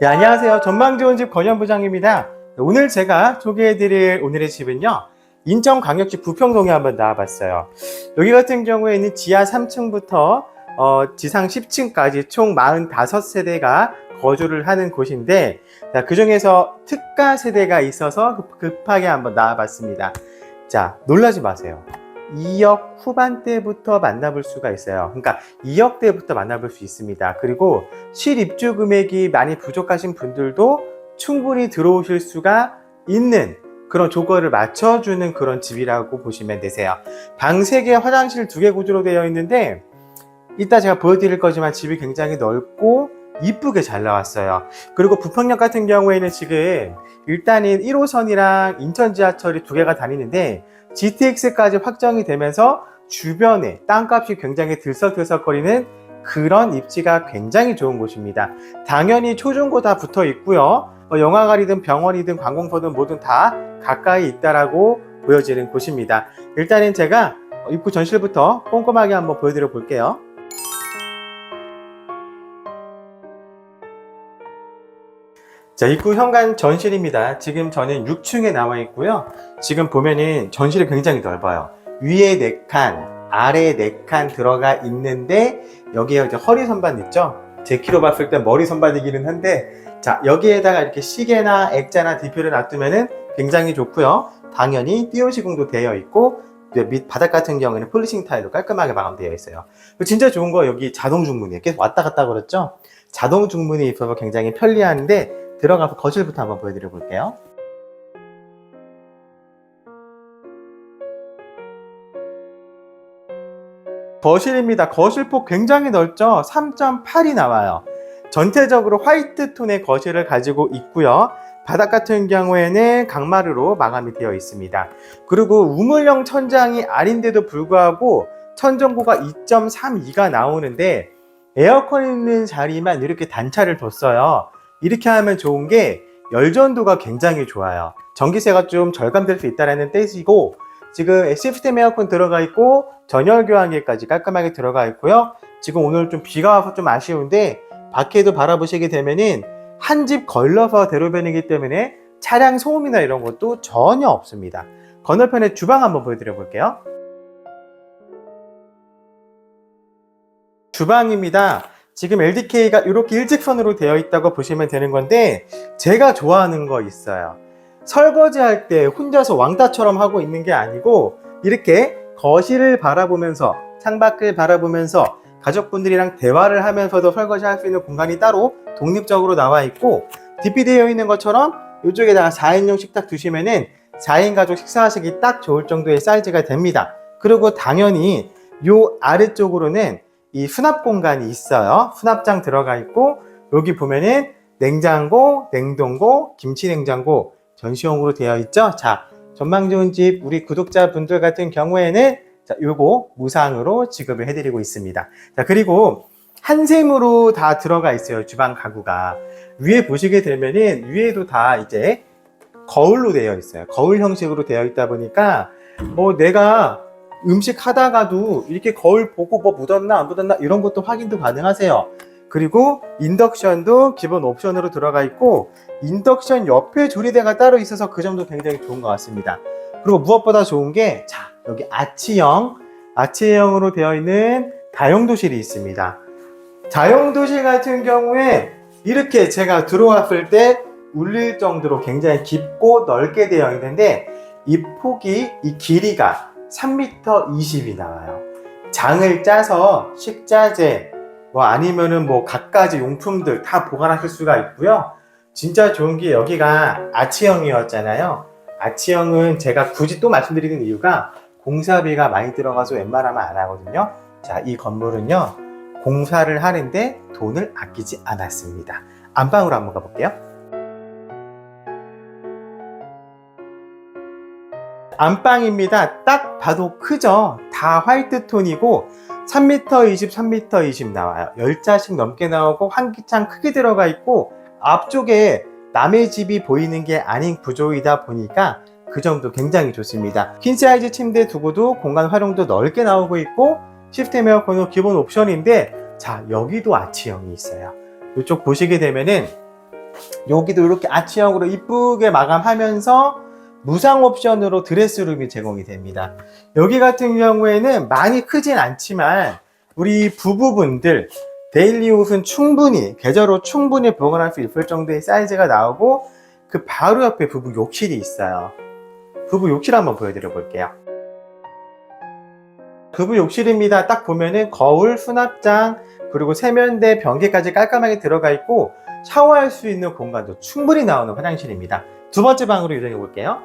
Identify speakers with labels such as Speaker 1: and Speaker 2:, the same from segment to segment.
Speaker 1: 네, 안녕하세요. 전망 좋은 집 건현부장입니다. 오늘 제가 소개해드릴 오늘의 집은요. 인천광역시 부평동에 한번 나와봤어요. 여기 같은 경우에는 지하 3층부터 어, 지상 10층까지 총 45세대가 거주를 하는 곳인데 자, 그 중에서 특가 세대가 있어서 급- 급하게 한번 나와봤습니다. 자, 놀라지 마세요. 2억 후반대부터 만나볼 수가 있어요. 그러니까 2억대부터 만나볼 수 있습니다. 그리고 실입주 금액이 많이 부족하신 분들도 충분히 들어오실 수가 있는 그런 조건을 맞춰주는 그런 집이라고 보시면 되세요. 방 3개, 화장실 2개 구조로 되어 있는데 이따 제가 보여드릴 거지만 집이 굉장히 넓고 이쁘게 잘 나왔어요. 그리고 부평역 같은 경우에는 지금 일단은 1호선이랑 인천 지하철이 두 개가 다니는데 GTX까지 확정이 되면서 주변에 땅값이 굉장히 들썩들썩거리는 그런 입지가 굉장히 좋은 곳입니다. 당연히 초중고 다 붙어 있고요. 뭐 영화관이든 병원이든 관공서든 뭐든 다 가까이 있다라고 보여지는 곳입니다. 일단은 제가 입구 전실부터 꼼꼼하게 한번 보여드려 볼게요. 자, 입구 현관 전실입니다. 지금 저는 6층에 나와 있고요. 지금 보면은 전실이 굉장히 넓어요. 위에 4칸, 아래에 4칸 들어가 있는데 여기에 이제 허리 선반 있죠? 제 키로 봤을 때 머리 선반이기는 한데 자, 여기에다가 이렇게 시계나 액자나 DP를 놔두면은 굉장히 좋고요. 당연히 띄오 시공도 되어 있고 밑 바닥 같은 경우에는 폴리싱 타일로 깔끔하게 마감되어 있어요. 진짜 좋은 거 여기 자동 중문이에요. 계속 왔다 갔다 그랬죠? 자동 중문이 있어서 굉장히 편리한데 들어가서 거실부터 한번 보여드려 볼게요. 거실입니다. 거실 폭 굉장히 넓죠? 3.8이 나와요. 전체적으로 화이트 톤의 거실을 가지고 있고요. 바닥 같은 경우에는 강마루로 마감이 되어 있습니다. 그리고 우물형 천장이 아닌데도 불구하고 천정고가 2.32가 나오는데 에어컨 있는 자리만 이렇게 단차를 뒀어요. 이렇게 하면 좋은 게 열전도가 굉장히 좋아요. 전기세가 좀 절감될 수 있다는 뜻이고 지금 시스템 에어컨 들어가 있고 전열 교환기까지 깔끔하게 들어가 있고요. 지금 오늘 좀 비가 와서 좀 아쉬운데 밖에도 바라보시게 되면은 한 집 걸러서 대로변이기 때문에 차량 소음이나 이런 것도 전혀 없습니다. 건너편에 주방 한번 보여드려 볼게요. 주방입니다. 지금 LDK가 이렇게 일직선으로 되어 있다고 보시면 되는 건데 제가 좋아하는 거 있어요. 설거지 할 때 혼자서 왕따처럼 하고 있는 게 아니고 이렇게 거실을 바라보면서 창밖을 바라보면서 가족분들이랑 대화를 하면서도 설거지 할 수 있는 공간이 따로 독립적으로 나와 있고 DP 되어 있는 것처럼 이쪽에다가 4인용 식탁 두시면은 4인 가족 식사하시기 딱 좋을 정도의 사이즈가 됩니다. 그리고 당연히 요 아래쪽으로는 이 수납 공간이 있어요. 수납장 들어가 있고 여기 보면은 냉장고, 냉동고, 김치 냉장고 전시용으로 되어 있죠. 자, 전망 좋은 집 우리 구독자분들 같은 경우에는 자, 요거 무상으로 지급을 해드리고 있습니다. 자, 그리고 한샘으로 다 들어가 있어요. 주방 가구가. 위에 보시게 되면은 위에도 다 이제 거울로 되어 있어요. 거울 형식으로 되어 있다 보니까 뭐 내가 음식 하다가도 이렇게 거울 보고 뭐 묻었나 안 묻었나 이런 것도 확인도 가능하세요. 그리고 인덕션도 기본 옵션으로 들어가 있고 인덕션 옆에 조리대가 따로 있어서 그 점도 굉장히 좋은 것 같습니다. 그리고 무엇보다 좋은 게 자, 여기 아치형, 아치형으로 되어 있는 다용도실이 있습니다. 다용도실 같은 경우에 이렇게 제가 들어왔을 때 울릴 정도로 굉장히 깊고 넓게 되어 있는데 이 폭이, 이 길이가 3m 20이 나와요. 장을 짜서 식자재, 뭐 아니면은 뭐 갖가지 용품들 다 보관하실 수가 있고요. 진짜 좋은 게 여기가 아치형이었잖아요. 아치형은 제가 굳이 또 말씀드리는 이유가 공사비가 많이 들어가서 웬만하면 안 하거든요. 자, 이 건물은요, 공사를 하는데 돈을 아끼지 않았습니다. 안방으로 한번 가볼게요. 안방입니다. 딱 봐도 크죠? 다 화이트 톤이고 3m 20, 3m 20 나와요. 10자씩 넘게 나오고 환기창 크게 들어가 있고 앞쪽에 남의 집이 보이는 게 아닌 구조이다 보니까 그 점도 굉장히 좋습니다. 퀸 사이즈 침대 두고도 공간 활용도 넓게 나오고 있고 시스템 에어컨은 기본 옵션인데 자 여기도 아치형이 있어요. 이쪽 보시게 되면은 여기도 이렇게 아치형으로 이쁘게 마감하면서 무상 옵션으로 드레스룸이 제공이 됩니다. 여기 같은 경우에는 많이 크진 않지만 우리 부부분들 데일리 옷은 충분히 계절옷 충분히 보관할 수 있을 정도의 사이즈가 나오고 그 바로 옆에 부부 욕실이 있어요. 부부 욕실 한번 보여드려 볼게요. 부부 욕실입니다. 딱 보면은 거울, 수납장, 그리고 세면대, 변기까지 깔끔하게 들어가 있고 샤워할 수 있는 공간도 충분히 나오는 화장실입니다. 두 번째 방으로 이동해 볼게요.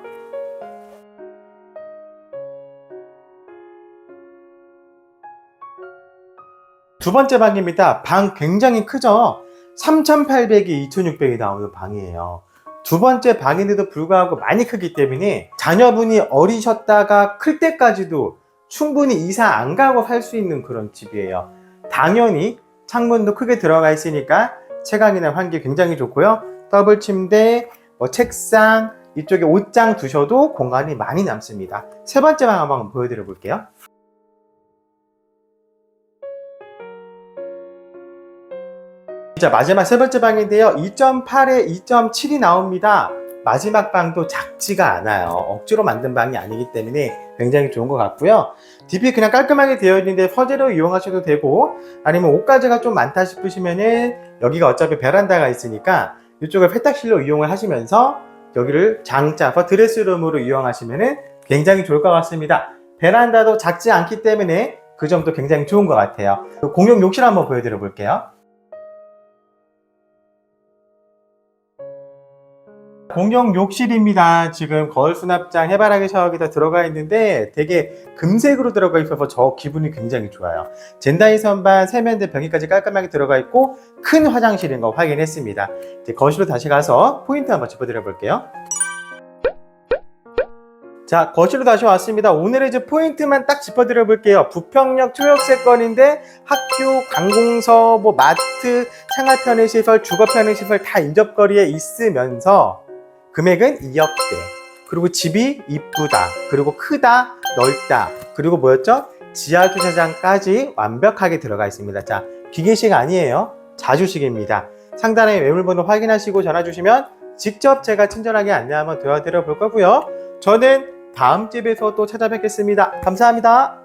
Speaker 1: 두 번째 방입니다. 방 굉장히 크죠? 3,800이 2,600이 나오는 방이에요. 두 번째 방인데도 불구하고 많이 크기 때문에 자녀분이 어리셨다가 클 때까지도 충분히 이사 안 가고 살 수 있는 그런 집이에요. 당연히 창문도 크게 들어가 있으니까 채광이나 환기 굉장히 좋고요. 더블 침대, 뭐 책상, 이쪽에 옷장 두셔도 공간이 많이 남습니다. 세 번째 방 한번 보여드려 볼게요. 자, 마지막 세 번째 방인데요. 2.8에 2.7이 나옵니다. 마지막 방도 작지가 않아요. 억지로 만든 방이 아니기 때문에 굉장히 좋은 것 같고요. DP 그냥 깔끔하게 되어 있는데 서재로 이용하셔도 되고 아니면 옷가지가 좀 많다 싶으시면은 여기가 어차피 베란다가 있으니까 이쪽을 세탁실로 이용을 하시면서 여기를 장짜서 드레스룸으로 이용하시면은 굉장히 좋을 것 같습니다. 베란다도 작지 않기 때문에 그 점도 굉장히 좋은 것 같아요. 공용 욕실 한번 보여드려 볼게요. 공용 욕실입니다. 지금 거울 수납장, 해바라기 샤워기 다 들어가 있는데 되게 금색으로 들어가 있어서 저 기분이 굉장히 좋아요. 젠다이 선반, 세면대, 변기까지 깔끔하게 들어가 있고 큰 화장실인 거 확인했습니다. 이제 거실로 다시 가서 포인트 한번 짚어드려 볼게요. 자, 거실로 다시 왔습니다. 오늘의 이제 포인트만 딱 짚어드려 볼게요. 부평역 초역세권인데 학교, 관공서, 뭐 마트, 생활 편의시설, 주거 편의시설 다 인접거리에 있으면서 금액은 2억대. 그리고 집이 이쁘다. 그리고 크다, 넓다. 그리고 뭐였죠? 지하 주차장까지 완벽하게 들어가 있습니다. 자, 기계식 아니에요. 자주식입니다. 상단에 매물번호 확인하시고 전화 주시면 직접 제가 친절하게 안내 한번 도와드려 볼 거고요. 저는 다음 집에서 또 찾아뵙겠습니다. 감사합니다.